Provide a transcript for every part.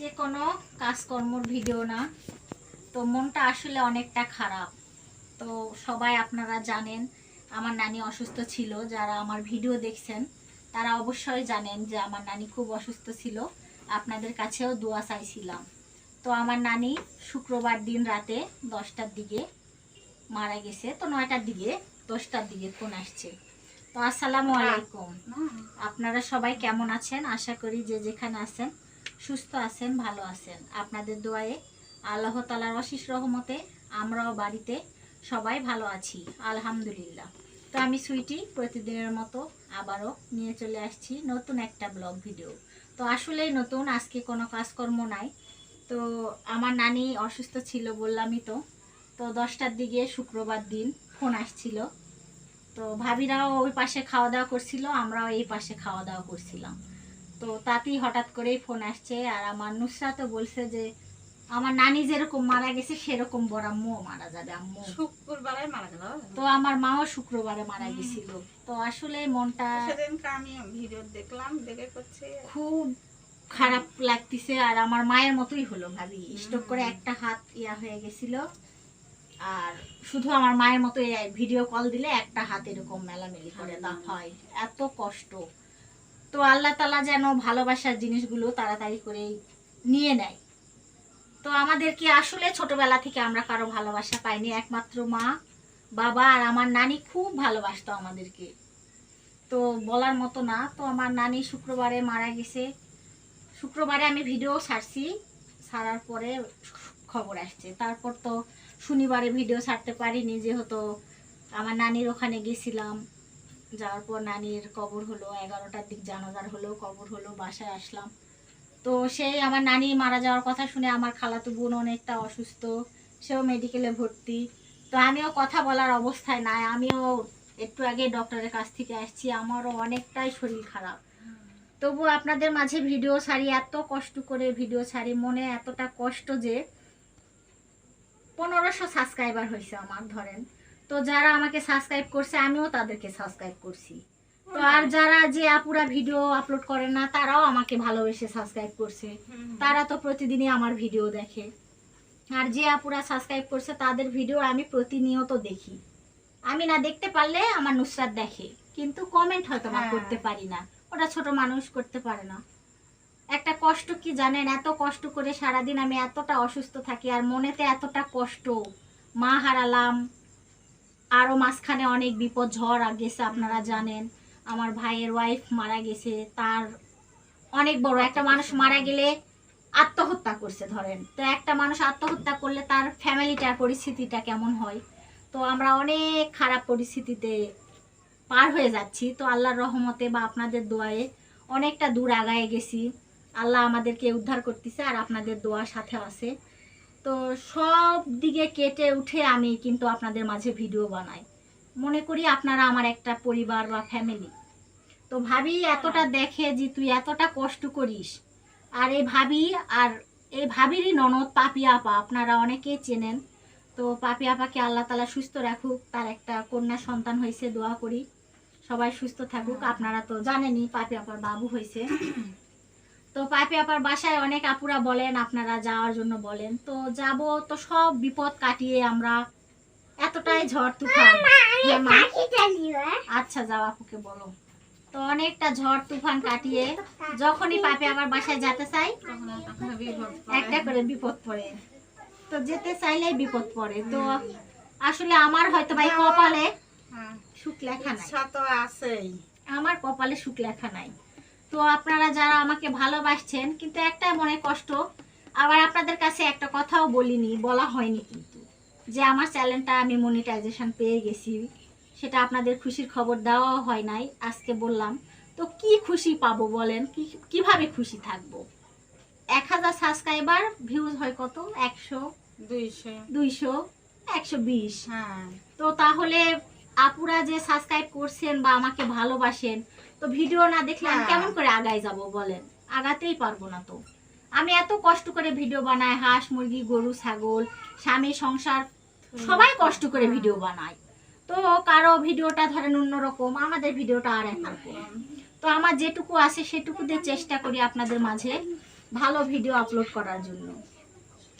যে কোনো কাজকর্মর ভিডিও না। তো মনটা আসলে অনেকটা খারাপ। তো সবাই আপনারা জানেন আমার নানি অসুস্থ ছিল যারা আমার ভিডিও দেখছেন তারা অবশ্যই জানেন যে আমার নানি খুব অসুস্থ ছিল। আপনাদের কাছেও দোয়া চাইছিলাম। তো আমার নানি শুক্রবার দিন রাতে দশটার দিকে মারা গেছে। তো নয়টার দিকে দশটার দিকে ফোন আসছে। তো আসসালামু আলাইকুম। আপনারা সবাই কেমন আছেন? আশা করি যে যেখানে আছেন সুস্থ আছেন, ভালো আছেন। আপনাদের দোয়ায়ে আল্লাহ তালার অশিস রহমতে আমরাও বাড়িতে সবাই ভালো আছি, আলহামদুলিল্লাহ। তো আমি সুইটি প্রতিদিনের মতো আবারও নিয়ে চলে আসছি নতুন একটা ব্লগ ভিডিও। তো আসলেই নতুন, আজকে কোনো কাজকর্ম নাই। তো আমার নানি অসুস্থ ছিল বললামই তো। তো দশটার দিকে শুক্রবার দিন ফোন আসছিল। তো ভাবিরাও ওই পাশে খাওয়া দাওয়া করছিল, আমরাও এই পাশে খাওয়া দাওয়া করছিলাম। তো তাতেই হঠাৎ করেই ফোন আসছে আর আমার নুসরাতও বলছে যে আমার নানি যেরকম মারা গেছে সেরকম বড় আম্মুও মারা যাবে আম্মু। শুক্রবারে মারা গেল। তো আমার মাও শুক্রবারে মারা গেছিল। তো আসলে মনটা সেদিনকে আমি ভিডিও দেখলাম দেখে করছি। খুব খারাপ লাগতেছে আর আমার মায়ের মতোই হলো ভাবি। স্টক করে একটা হাত ইয়া হয়ে গেছিল। আর শুধু আমার মায়ের মতো ভিডিও কল দিলে একটা হাত এরকম মেলামেলি করে দাফ হয়। এত কষ্ট। তো আল্লাহ তালা যেন ভালোবাসার জিনিসগুলো তাড়াতাড়ি করে নিয়ে নেয়। তো আমাদেরকে আসলে ছোটবেলা থেকে আমরা কারও ভালোবাসা পাইনি? একমাত্র মা, বাবা আর আমার নানি খুব ভালোবাসতো আমাদেরকে। তো বলার মতো না, তো আমার নানি শুক্রবারে মারা গেছে। শুক্রবারে আমি ভিডিও ছাড়ছি। ছাড়ার পরে খবর আসছে। তারপর তো শনিবারে ভিডিও ছাড়তে পারিনি, যেহেতু আমার নানির ওখানে গেছিলাম। যাওয়ার পর নানির কবর হলো, এগারোটার দিক জানাজার হলো, কবর হলো, বাসায় আসলাম। তো সেই আমার নানি মারা যাওয়ার কথা শুনে আমার খালাতো বোন অনেকটা অসুস্থ, সেও মেডিকেলে ভর্তি। তো আমিও কথা বলার অবস্থায় নাই, আমিও একটু আগে ডক্টরের কাছ থেকে আসছি, আমারও অনেকটাই শরীর খারাপ। তবু আপনাদের মাঝে ভিডিও ছাড়ি, এত কষ্ট করে ভিডিও ছাড়ি, মনে এতটা কষ্ট যে পনেরোশো সাবস্ক্রাইবার হয়েছে আমার, ধরেন। তো যারা আমাকে সাবস্ক্রাইব করছে আমিও তাদেরকে সাবস্ক্রাইব করছি। তো আর যারা যে আপুরা ভিডিও আপলোড করে না তারাও আমাকে ভালোবেসে সাবস্ক্রাইব করছে। তারা তো প্রতিদিনই আমার ভিডিও দেখে। আর যে আপুরা সাবস্ক্রাইব করছে তাদের ভিডিও আমি প্রতিনিয়ত দেখি। আমি না দেখতে পারলে আমার নুসরাত দেখে কিন্তু কমেন্ট হয়তো বা হ্যাঁ। করতে পারি না। ওটা ছোট মানুষ করতে পারে না। একটা কষ্ট কি জানেন? এত কষ্ট করে সারাদিন আমি এতটা অসুস্থ থাকি আর মনেতে এতটা কষ্ট। মা হারালাম আরও মাঝখানে অনেক বিপদ ঝড় আর গেছে আপনারা জানেন। আমার ভাইয়ের ওয়াইফ মারা গেছে তার অনেক বড় একটা মানুষ মারা গেলে আত্মহত্যা করছে ধরেন। তো একটা মানুষ আত্মহত্যা করলে তার ফ্যামিলিটার পরিস্থিতিটা কেমন হয়? তো আমরা অনেক খারাপ পরিস্থিতিতে পার হয়ে যাচ্ছি। তো আল্লাহর রহমতে বা আপনাদের দোয়ায়ে অনেকটা দূর আগায় গেছি। আল্লাহ আমাদেরকে উদ্ধার করতেছে আর আপনাদের দোয়ার সাথে আছে। তো সব দিকে কেটে উঠে আমি কিন্তু আপনাদের মাঝে ভিডিও বানাই। মনে করি আপনারা আমার একটা পরিবার বা ফ্যামিলি তো ভাবি এতটা দেখে যে তুই এতটা কষ্ট করিস। আর এই ভাবি আর এই ভাবিরই ননদ পাপি আপা আপনারা অনেকেই চেনেন। তো পাপি আপাকে আল্লাহ তালা সুস্থ রাখুক তার একটা কন্যা সন্তান হয়েছে দোয়া করি। সবাই সুস্থ থাকুক আপনারা তো জানেনই পাপি আপার বাবু হয়েছে। তো পাপি আপার বাসায় অনেক আপুরা বলেন আপনারা যাওয়ার জন্য বলেন। তো যাব তো সব বিপদ কাটিয়ে আমরা এতটাই ঝড় তুফান। হ্যাঁ, আচ্ছা যাও আপুকে বলো। তো অনেকটা ঝড় তুফান কাটিয়ে যখনই পাপি আবার বাসায় যেতে চাই একটা করে বিপদ পড়ে। তো যেতে চাইলেই বিপদ পড়ে। তো আসলে আমার হয়তো ভাই কপালে হ্যাঁ, সুখ লেখা নাই। আমার কপালে সুখ লেখা নাই। তো আপনারা যারা আমাকে ভালোবাসছেন কিন্তু একটা মনে কষ্ট আবার আপনাদের কাছে একটা কথাও বলিনি বলা হয়নি কিন্তু যে আমার চ্যানেলটা আমি মনিটাইজেশন পেয়ে গেছি সেটা আপনাদের খুশির খবর দেওয়াও হয় নাই আজকে বললাম। তো কি খুশি পাবো বলেন? কি কীভাবে খুশি থাকব? এক হাজার সাবস্ক্রাইবার ভিউজ হয় কত? একশো? দুইশো। দুইশো? একশো বিশ? হ্যাঁ। তো তাহলে আপুরা যে সাবস্ক্রাইব করছেন বা আমাকে ভালোবাসেন তো ভিডিও না দেখলে আমি হ্যাঁ। কেমন করে আগায় যাব বলেন? আগাতেই পারব না তো। আমি এত কষ্ট করে ভিডিও বানাই হাঁস মুরগি গরু ছাগল স্বামী সংসার সবাই কষ্ট করে ভিডিও বানায় তো কারও ভিডিওটা ধরেন অন্যরকম আমাদের ভিডিওটা আর এক। রকম তো আমার যেটুকু আছে সেটুকু দিয়ে চেষ্টা করি আপনাদের মাঝে ভালো ভিডিও আপলোড করার জন্য।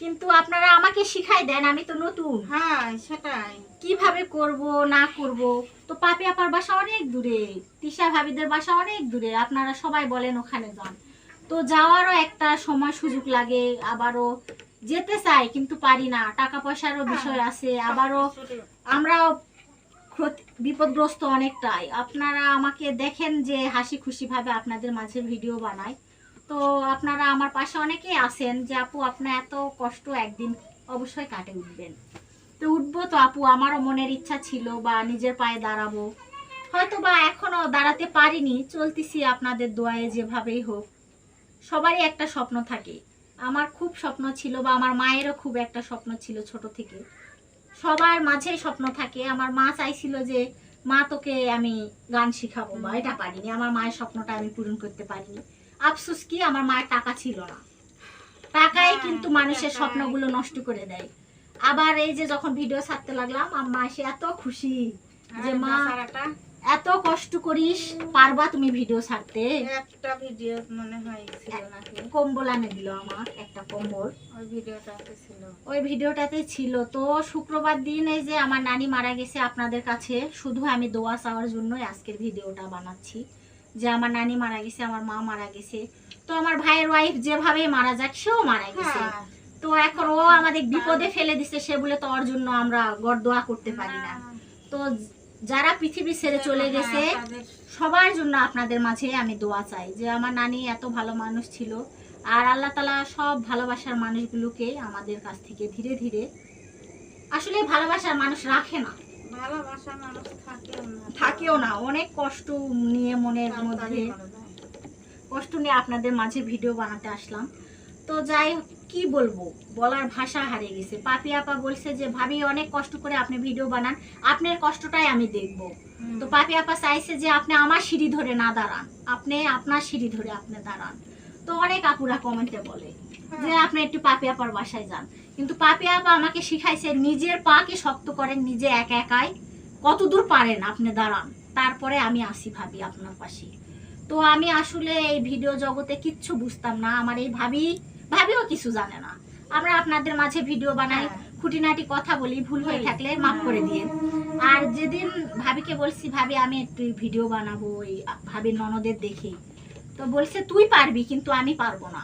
কিন্তু আপনারা আমাকে শিখাই দেন আমি তো নতুন। হ্যাঁ সেটাই। কীভাবে করব না করব? তো পাপি আপার বাসা অনেক দূরে তিশা ভাবিদের বাসা অনেক দূরে আপনারা সবাই বলেন ওখানে যান। তো যাওয়ারও একটা সময় সুযোগ লাগে আবারও যেতে চাই কিন্তু পারি না টাকা পয়সারও বিষয় আছে আবারও আমরাও বিপদগ্রস্ত অনেকটাই। আপনারা আমাকে দেখেন যে হাসি খুশি ভাবে আপনাদের মাঝে ভিডিও বানাই। তো আপনারা আমার পাশে অনেকেই আছেন যে আপু আপনার এত কষ্ট একদিন অবশ্যই কাটে উঠবেন। তো উঠবো তো আপু আমারও মনের ইচ্ছা ছিল বা নিজের পায়ে দাঁড়াবো। হয়তো বা এখনও দাঁড়াতে পারিনি চলতেছি আপনাদের দোয়ায় যেভাবেই হোক। সবারই একটা স্বপ্ন থাকে। আমার খুব স্বপ্ন ছিল বা আমার মায়েরও খুব একটা স্বপ্ন ছিল ছোট থেকে। সবার মাঝেই স্বপ্ন থাকে। আমার মা চাইছিল যে মা তোকে আমি গান শিখাবো বা এটা পারিনি। আমার মায়ের স্বপ্নটা আমি পূরণ করতে পারিনি। আফসোস কি আমার মায়ের টাকা ছিল না। টাকাই হ্যাঁ, কিন্তু মানুষের স্বপ্নগুলো নষ্ট করে দেয়। আবার এই যে যখন ভিডিও ছাড়তে লাগলাম আমার মা এসে এত খুশি যে মা এত কষ্ট করিস পারবা তুমি ভিডিও ছাড়তে? একটা ভিডিও মনে হয় ছিল নাকি? কম্বল আনে দিল আমার একটা কম্বল। ওই ভিডিওটাতে ছিল। ওই ভিডিওটাতে ছিল। তো শুক্রবার দিন এই যে আমার নানি মারা গেছে আপনাদের কাছে শুধু আমি দোয়া চাওয়ার জন্যই আজকের ভিডিওটা বানাচ্ছি। যে আমার নানি মারা গেছে আমার মা মারা গেছে। তো আমার ভাইয়ের ওয়াইফ যেভাবে মারা যাক সেও মারা গেছে। হ্যাঁ। তো এখন ও আমাদের বিপদে ফেলে দিছে সে বলে তো ওর জন্য আমরা গড় দোয়া করতে পারি না। তো যারা পৃথিবী ছেড়ে চলে গেছে হ্যাঁ, সবার জন্য আপনাদের মাঝে আমি দোয়া চাই যে আমার নানি এত ভালো মানুষ ছিল। আর আল্লাহ তালা সব ভালোবাসার মানুষগুলোকে আমাদের কাছ থেকে ধীরে ধীরে আসলে ভালোবাসার মানুষ রাখে না। থাকেও না। অনেক কষ্ট নিয়ে মনের মধ্যে কষ্ট নিয়ে আপনাদের মাঝে ভিডিও বানাতে আসলাম। তো যাই কি বলব? বলার ভাষা হারিয়ে গেছে। পাপি আপা বলছে যে ভাবি অনেক কষ্ট করে আপনি ভিডিও বানান। আপনার কষ্টটাই আমি দেখব। তো পাপি আপা চাইছে যে আপনি আমার সিঁড়ি ধরে না দাঁড়ান। আপনি আপনার সিঁড়ি ধরে আপনি দাঁড়ান। তো অনেক আপুরা কমেন্টে বলে যে আপনি একটু পাপি আপার বাসায় যান। কিন্তু পাপি আপা আমাকে শিখাইছে নিজের পাকে শক্ত করেন নিজে একা একাই। কতদূর পারেন আপনি দাঁড়ান তারপরে আমি আসি ভাবি আপনার পাশে তো আমি আসলে এই ভিডিও জগতে কিচ্ছু বুঝতাম না আমার এই ভাবি ভাবিও কিছু জানে না। আমরা আপনাদের মাঝে ভিডিও বানাই হ্যাঁ। খুঁটিনাটি কথা বলি ভুল হয়ে থাকলে মাফ করে দিয়ে। আর যেদিন ভাবিকে বলছি ভাবি আমি একটু ভিডিও বানাবো ওই ভাবির ননদের দেখে। তো বলছে তুই পারবি কিন্তু আমি পারব না।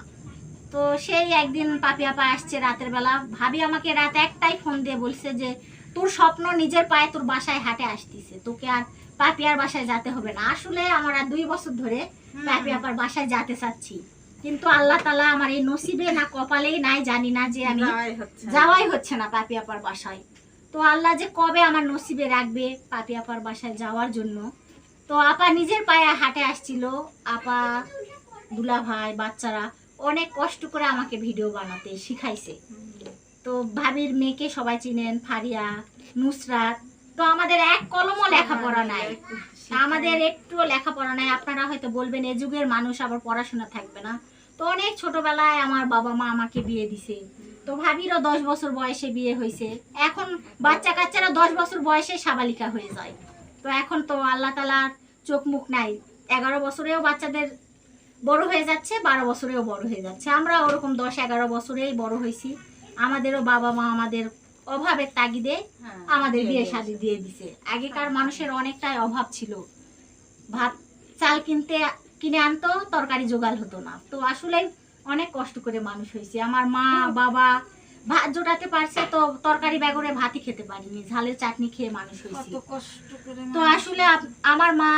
তো সেই একদিন পাপি আপা আসছে রাতের বেলা। ভাবি আমাকে রাত একটাই ফোন দিয়ে বলছে যে তোর স্বপ্ন নিজের পায়ে তোর বাসায় হাটে আসতিছে। তোকে আর পাপিয়ার বাসায় যেতে হবে না। আসলে আমার আর দুই বছর ধরে হুম। পাপি আপার বাসায় যেতে চাচ্ছি। কিন্তু আল্লাহ তালা আমার এই নসিবে না কপালেই নাই জানি না যে আমি যাওয়াই হচ্ছে না। যাওয়াই হচ্ছে না পাপি আপার বাসায়। তো আল্লাহ যে কবে আমার নসিবে রাখবে পাপি আপার বাসায় যাওয়ার জন্য? তো আপা নিজের পায়ে হাটে আসছিল। আপা দুলা ভাই বাচ্চারা অনেক কষ্ট করে আমাকে ভিডিও বানাতে শিখাইছে। তো ভাবির মেয়েকে সবাই চিনেন ফারিয়া নুসরাত। তো আমাদের এক কলমও লেখাপড়া নাই। আমাদের একটুও লেখাপড়া নাই। আপনারা হয়তো বলবেন এ যুগের মানুষ আবার পড়াশোনা থাকবে না। তো অনেক ছোটবেলায় আমার বাবা মা আমাকে বিয়ে দিছে। তো ভাবিরও দশ বছর বয়সে বিয়ে হয়েছে এখন বাচ্চা কাচ্চারা দশ বছর বয়সে সাবালিকা হয়ে যায়। তো এখন তো আল্লাহ তালার চোখ মুখ নাই। এগারো বছরেও বাচ্চাদের বড় হয়ে যাচ্ছে বারো বছরেও বড় হয়ে যাচ্ছে। আমরা ওরকম দশ এগারো বছরেই বড় হয়েছি। আমাদেরও বাবা মা আমাদের অভাবের তাগিদে হ্যাঁ, আমাদের বিয়ে শাদি দিয়ে দিছে। আগেকার মানুষের অনেকটাই অভাব ছিল। ভাত চাল কিনতে কিনে আনতো তরকারি জোগাল হতো না। তো আসলে অনেক কষ্ট করে মানুষ হয়েছে। আমার মা বাবা ভাত জোটাতে পারছে তো তরকারি ব্যাগরে ভাতই খেতে পারিনি ঝালের চাটনি খেয়ে মানুষ হয়েছে। তো আসলে আমার মা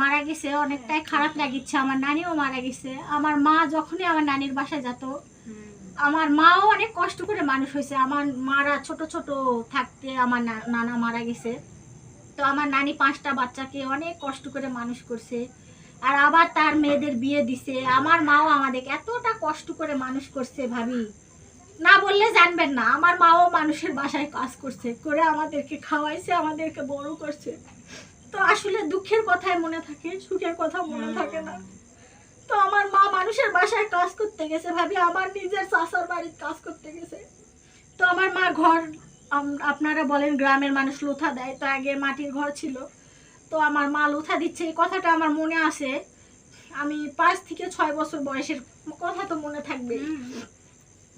মারা গেছে অনেকটাই খারাপ লাগিচ্ছে আমার নানিও মারা গেছে। আমার মা যখনই আমার নানির বাসায় যেত আমার মাও অনেক কষ্ট করে মানুষ হয়েছে। আমার মারা ছোট ছোট থাকতে আমার নানা মারা গেছে। তো আমার নানি পাঁচটা বাচ্চাকে অনেক কষ্ট করে মানুষ করছে। আর আবার তার মেয়েদের বিয়ে দিছে। আমার মাও আমাদের এতটা কষ্ট করে মানুষ করছে ভাবি। না বললে জানবেন না, আমার মাও মানুষের বাসায় কাজ করছে, করে আমাদেরকে খাওয়াইছে, আমাদেরকে বড় করছে। তো আসলে দুঃখের কথাই মনে থাকে, সুখের কথা মনে থাকে না। তো আমার মা মানুষের বাসায় কাজ করতে গেছে ভাবি, আমার নিজের চাষার বাড়ির কাজ করতে গেছে। তো আমার মা ঘর আপনারা বলেন গ্রামের মানুষ লোথা দেয়, তো আগে মাটির ঘর ছিল। তো আমার মা লোথা দিচ্ছে, এই কথাটা আমার মনে আছে। আমি পাঁচ থেকে ছয় বছর বয়সের, কথা তো মনে থাকবে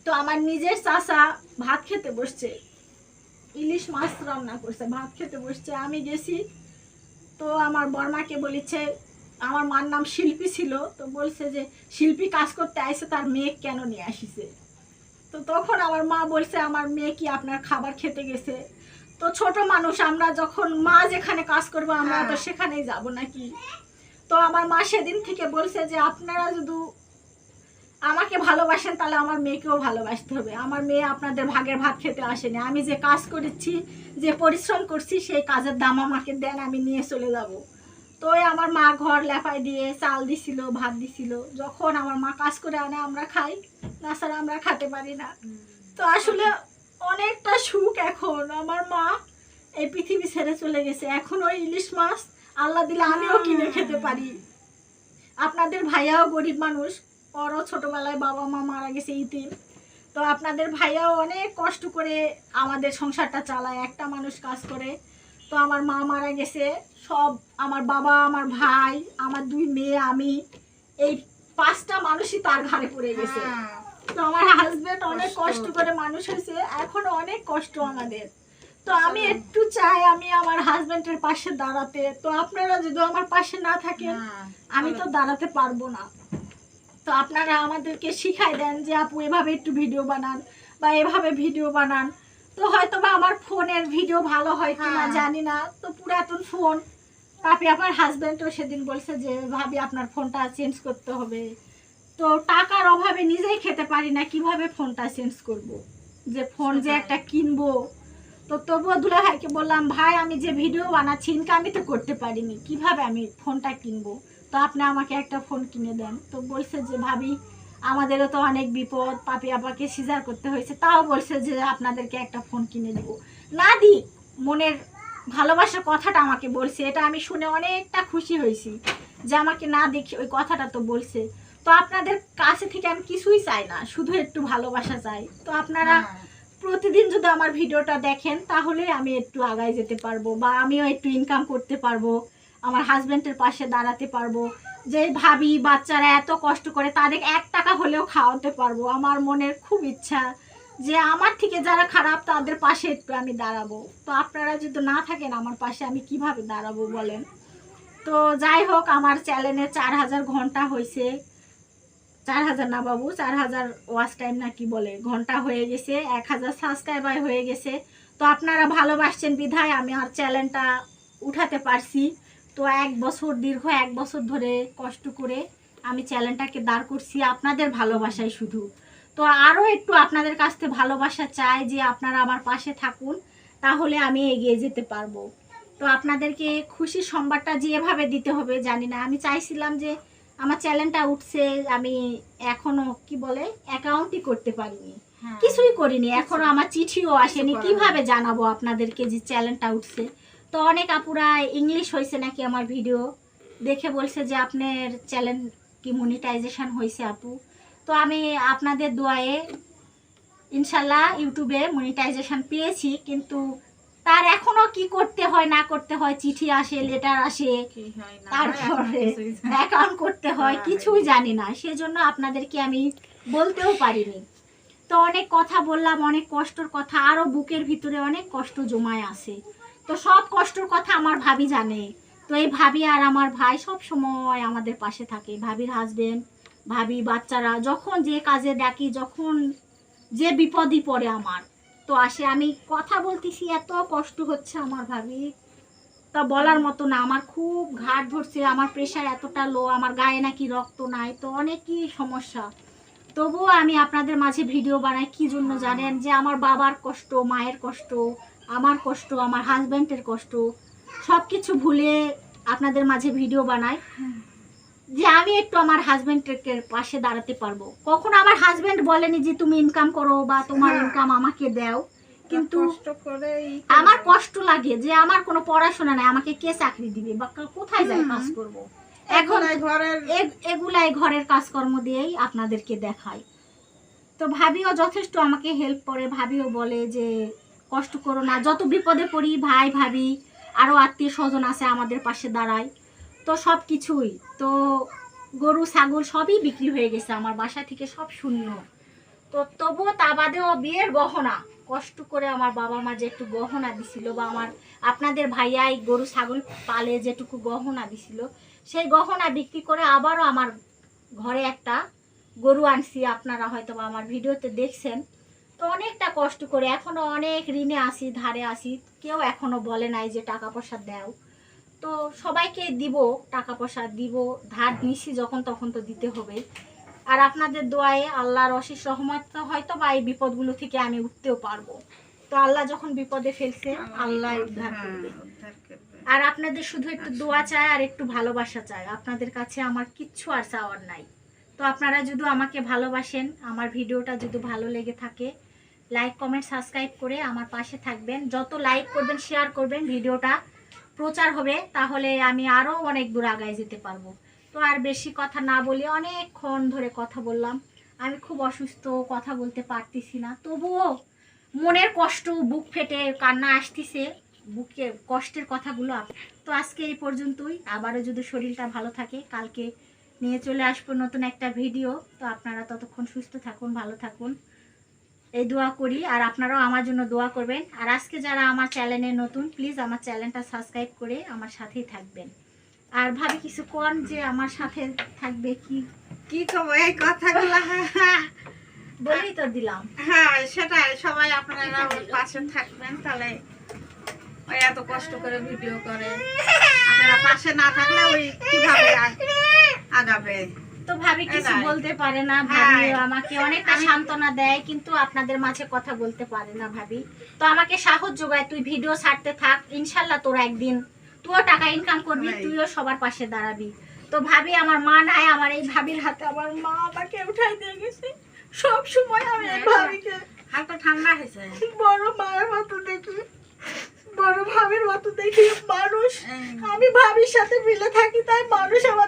তো আমার নিজের চাষা ভাত খেতে বসছে। ইলিশ মাছ রান্না করছে ভাত খেতে বসছে। আমি গেছি তো আমার বর্মাকে বলেছে আমার মার নাম শিল্পী ছিল তো বলছে যে শিল্পী কাজ করতে আইসে তার মেয়ে কেন নিয়ে আসিছে? তো তখন আমার মা বলছে আমার মেয়ে কি আপনার খাবার খেতে গেছে? তো ছোট মানুষ আমরা যখন মা যেখানে কাজ করব আমরা তো হ্যাঁ। সেখানেই যাব নাকি? তো আমার মা সেদিন থেকে বলছে যে আপনারা যদি আমাকে ভালোবাসেন, তাহলে আমার মেয়েকেও ভালোবাসতে হবে। আমার মেয়ে আপনাদের ভাগের ভাত খেতে আসেনি। আমি যে কাজ করেছি, যে পরিশ্রম করছি, সেই কাজের দাম আমাকে দেন, আমি নিয়ে চলে যাব। তো আমার মা ঘর লেপাই দিয়ে চাল দিছিল, ভাত দিছিল। যখন আমার মা কাজ করে আনে, আমরা খাই। না তাছাড়া আমরা খেতে পারি না। তো আসলে অনেকটা সুখ এখন। আমার মা এই পৃথিবী ছেড়ে চলে গেছে। এখন ওই ইলিশ মাছ আল্লাহ দিলে আমিও কিনে খেতে পারি। আপনাদের ভাইয়াও গরিব মানুষ। ওরও ছোটবেলায় বাবা মা মারা গেছে ইতিম তো আপনাদের ভাইয়াও অনেক কষ্ট করে আমাদের সংসারটা চালায় একটা মানুষ কাজ করে তো আমার মা মারা গেছে সব আমার বাবা আমার ভাই আমার দুই মেয়ে আমি এই পাঁচটা মানুষই তার ঘাড়ে পড়ে গেছে হ্যাঁ। তো আমার হাজবেন্ড অনেক কষ্ট। করে মানুষ হয়েছে এখনও অনেক কষ্ট আমাদের তো আমি একটু চাই আমি আমার হাজবেন্ডের পাশে দাঁড়াতে তো আপনারা যদি আমার পাশে না থাকেন হ্যাঁ। আমি তো দাঁড়াতে পারব না তো আপনারা আমাদেরকে শিখাই দেন যে আপু এভাবে একটু ভিডিও বানান বা এভাবে ভিডিও বানান। তো হয়তো বা আমার ফোনের ভিডিও ভালো হয় কিনা হ্যাঁ। জানি না। তো পুরাতন ফোন পাপি আমার হাজব্যান্ডও সেদিন বলছে যে ভাবি আপনার ফোনটা চেঞ্জ করতে হবে। তো টাকার অভাবে নিজেই খেতে পারি না কীভাবে ফোনটা চেঞ্জ করব। যে ফোন যে একটা কিনবো। তো তবুও দুলা ভাইকে বললাম ভাই আমি যে ভিডিও বানাচ্ছি ইনকাম আমি তো করতে পারিনি। কীভাবে আমি ফোনটা কিনবো? তো আপনি আমাকে একটা ফোন কিনে দেন। তো বলছে যে ভাবি আমাদেরও তো অনেক বিপদ। পাপি আপাকে সিজার করতে হয়েছে। তাও বলছে যে আপনাদেরকে একটা ফোন কিনে দেব। না দি মনের ভালোবাসার কথাটা আমাকে বলছে। এটা আমি শুনে অনেকটা খুশি হয়েছি যে আমাকে না দেখি ওই কথাটা তো বলছে। তো আপনাদের কাছে থেকে আমি কিছুই চাই না শুধু একটু ভালোবাসা চাই। তো আপনারা হ্যাঁ। প্রতিদিন যদি আমার ভিডিওটা দেখেন তাহলে আমি একটু আগায় যেতে পারব বা আমিও একটু ইনকাম করতে পারব। আমার হাজব্যান্ডের পাশে দাঁড়াতে পারব। যে ভাবি, বাচ্চারা এত কষ্ট করে তাদের এক টাকা হলেও খাওয়াতে পারব। আমার মনের খুব ইচ্ছা যে আমার থেকে যারা খারাপ তাদের পাশে একটু আমি দাঁড়াবো। তো আপনারা যদি না থাকেন আমার পাশে আমি কীভাবে দাঁড়াবো বলেন? তো যাই হোক, আমার চ্যানেলে চার হাজার ঘণ্টা হয়েছে চার হাজার না বাবু, চার হাজার ওয়াচ টাইম না কি বলে, ঘণ্টা হয়ে গেছে, এক হাজার সাবস্ক্রাইবার হয়ে গেছে। তো আপনারা ভালোবাসছেন বিধায় আমি আর চ্যানেলটা উঠাতে পারছি। তো এক বছর দীর্ঘ এক বছর ধরে কষ্ট করে আমি চ্যানেলটাকে দাঁড় করছি আপনাদের ভালোবাসায় শুধু। তো আরও একটু আপনাদের কাছ থেকে ভালোবাসা চাই যে আপনারা আমার পাশে থাকুন তাহলে আমি এগিয়ে যেতে পারব। তো আপনাদেরকে খুশি সংবাদটা যেভাবে দিতে হবে জানি না। আমি চাইছিলাম যে আমার চ্যানেলটা উঠছে আমি এখনও কি বলে অ্যাকাউন্টই করতে পারিনি। হ্যাঁ। কিছুই করিনি। এখনও আমার চিঠিও আসেনি। কীভাবে জানাব আপনাদেরকে যে চ্যানেলটা উঠছে? তো অনেক আপুরা ইংলিশ হয়েছে নাকি আমার ভিডিও? দেখে বলছে যে আপনার চ্যানেল কি মনিটাইজেশন হয়েছে আপু? তো আমি আপনাদের দোয়ায়ে ইনশাল্লাহ ইউটিউবে মনিটাইজেশন পেয়েছি কিন্তু তার এখনও কি করতে হয় না করতে হয় চিঠি আসে লেটার আসে হয় হয়, তারপরে। অ্যাকাউন্ট করতে হয় হ্যাঁ। কিছুই জানি না। সেজন্য আপনাদেরকে আমি বলতেও পারিনি। তো অনেক কথা বললাম অনেক কষ্টর কথা আরও বুকের ভিতরে অনেক কষ্ট জমায় আছে। তো সব কষ্টর কথা আমার ভাবি জানে। তো এই ভাবি আর আমার ভাই সব সময় আমাদের পাশে থাকে। ভাবির হাজবেন্ড ভাবি, বাচ্চারা যখন যে কাজে ডাকি, যখন যে বিপদই পড়ে আমার, তো আসে। আমি কথা বলতেছি, এত কষ্ট হচ্ছে আমার ভাবি। তা বলার মতো না, আমার খুব ঘাট ধরছে, আমার প্রেশার এতটা লো আমার গায়ে নাকি রক্ত নাই, তো অনেকই সমস্যা। তবুও আমি আপনাদের মাঝে ভিডিও বানাই, কি জন্য জানেন? যে আমার বাবার কষ্ট, মায়ের কষ্ট আমার কষ্ট আমার হাজব্যান্ডের কষ্ট সব কিছু ভুলে আপনাদের মাঝে ভিডিও বানাই যে আমি একটু আমার হাজব্যান্ডের পাশে দাঁড়াতে পারব কখনো আমার হাজব্যান্ড বলেনি যে তুমি ইনকাম করো বা তোমার হ্যাঁ। ইনকাম আমাকে দাও কিন্তু আমার কষ্ট লাগে যে আমার কোনো পড়াশোনা নাই আমাকে কে চাকরি দিবে বা কোথায় যাই। কাজ করব এখন ঘরের এগুলাই ঘরের কাজকর্ম দিয়েই আপনাদেরকে দেখাই তো ভাবিও যথেষ্ট আমাকে হেল্প করে ভাবিও বলে যে কষ্ট করো না। যত বিপদে পড়ি, ভাই, ভাবি আরও আত্মীয় স্বজন আছে আমাদের পাশে দাঁড়ায়, তো সব কিছুই। তো গরু, ছাগল সবই বিক্রি হয়ে গেছে আমার বাসা থেকে, সব শূন্য। তো তবুও তা বাদেও বিয়ের গহনা। কষ্ট করে আমার বাবা মা যে একটু গহনা দিছিল বা আমার আপনাদের ভাইয়াই গরু, ছাগল পালে যেটুকু গহনা দিছিল, সেই গহনা বিক্রি করে আবারও আমার ঘরে একটা গরু আনছি। আপনারা হয়তো আমার ভিডিওতে দেখছেন। তো অনেকটা কষ্ট করে এখনও অনেক ঋণে আসি ধারে আসি কেউ এখনও বলে নাই যে টাকা পয়সা দাও। তো সবাইকে দিব টাকা পয়সা দিব ধার নিছি যখন তখন তো দিতে হবে। আর আপনাদের দোয়ায়ে আল্লাহর অশেষ রহমত হয়তো বা এই বিপদগুলো থেকে আমি উঠতেও পারব। তো আল্লাহ যখন বিপদে ফেলছে আল্লাহ উদ্ধার করবে। আর আপনাদের শুধু একটু দোয়া চাই আর একটু ভালোবাসা চাই। আপনাদের কাছে আমার কিচ্ছু আর চাওয়ার নাই। তো আপনারা যদি আমাকে ভালোবাসেন আমার ভিডিওটা যদি ভালো লেগে থাকে লাইক কমেন্ট সাবস্ক্রাইব করে আমার পাশে থাকবেন। যত লাইক করবেন শেয়ার করবেন, ভিডিওটা প্রচার হবে, তাহলে আমি আরও অনেক দূর আগায় যেতে পারব। তো আর বেশি কথা না বলে অনেকক্ষণ ধরে কথা বললাম। আমি খুব অসুস্থ, কথা বলতে পারতেছি না। তবুও মনের কষ্ট, বুক ফেটে, কান্না আসতেছে। বুকে কষ্টের কথাগুলো তো আজকে এই পর্যন্তই। আবারও যদি শরীরটা ভালো থাকে, কালকে নিয়ে চলে আসব নতুন একটা ভিডিও। তো আপনারা ততক্ষণ সুস্থ থাকুন, ভালো থাকুন। এই দোয়া করি আর আপনারাও আমার জন্য দোয়া করবেন। আর আজকে যারা আমার চ্যানেলে নতুন প্লিজ আমার চ্যানেলটা সাবস্ক্রাইব করে আমার সাথেই থাকবেন। আর ভাবি কিছু কোন যে আমার সাথে থাকবে কি? কি কব এই কথাগুলো? বলেই তো দিলাম। হ্যাঁ সেটাই। সবাই আপনারা পাশে থাকবেন তাহলে ওই এত কষ্ট করে ভিডিও করে। আপনারা পাশে না থাকলে ওই কীভাবে আগ- আগাবে? তো ভাবি কিছু বলতে পারে না ভাবি হ্যাঁ। আমাকে অনেকটা সান্ত্বনা দেয় কিন্তু আপনাদের মাঝে কথা বলতে পারে না ভাবি। তো আমাকে সাহস যোগায় তুই ভিডিও ছাড়তে থাক ইনশাল্লাহ তোর একদিন তুইও টাকা ইনকাম করবি তুইও সবার পাশে দাঁড়াবি। তো ভাবি আমার মা নাই আমার এই ভাবির হাতে আমার মা আমাকে উঠাই দিয়ে গেছে। সব সময় আমি ভাবিকে হালকা ঠান্ডা হয়েছে। বড় মায়ের মতো দেখি। বড় ভাবির মতো দেখি মানুষ। আমি ভাবির সাথে মিলে থাকি তাই মানুষ কয়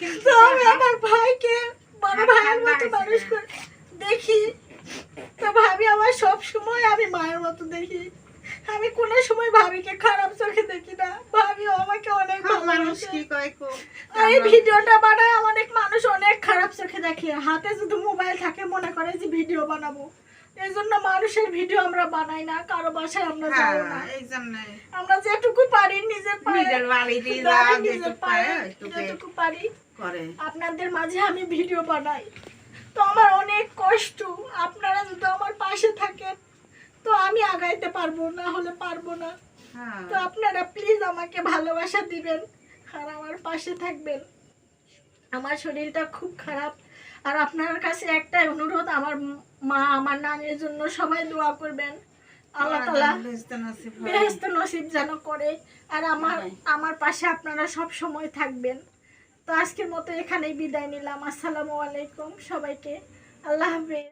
কিন্তু আমি আমার ভাইকে বড় ভাইয়ের মতো মানুষ করে দেখি। তো ভাবি আমার সব সময় আমি মায়ের মতো দেখি। আমি কোনো সময় ভাবিকে খারাপ চোখে দেখি না। ভাবি আমাকে অনেক মানুষ ভালোবাসে। কি কয় এই ভিডিওটা বানায় অনেক মানুষ অনেক খারাপ চোখে দেখে। হাতে যদি মোবাইল থাকে মনে করে যে ভিডিও বানাবো। এই জন্য মানুষের ভিডিও আমরা বানাই না কারও বাসায় আমরা হ্যাঁ যাই না। এই জন্য আমরা যেটুকু পারি নিজের পায়ে নিজের বাড়িতে বাড়ি নিজের পায়ে যেটুকু পারি। করে। আপনাদের মাঝে আমি ভিডিও বানাই। তো আমার অনেক কষ্ট। আপনারা যদি আমার পাশে থাকেন তো আমি আগাইতে পারব না হলে পারব না। হ্যাঁ। তো আপনারা প্লিজ আমাকে ভালোবাসা দিবেন আর আমার পাশে থাকবেন। আমার শরীরটা খুব খারাপ। আর আপনার কাছে একটাই অনুরোধ আমার মা আমার নানির জন্য সবাই দোয়া করবেন। আল্লাহ তালা হয়। বেহেস্ত নসিব যেন করে। আর আমার আমার পাশে আপনারা সব সময় থাকবেন। তো আজকের মতো এখানেই বিদায় নিলাম। আসসালামু আলাইকুম সবাইকে। আল্লাহ হাফেজ।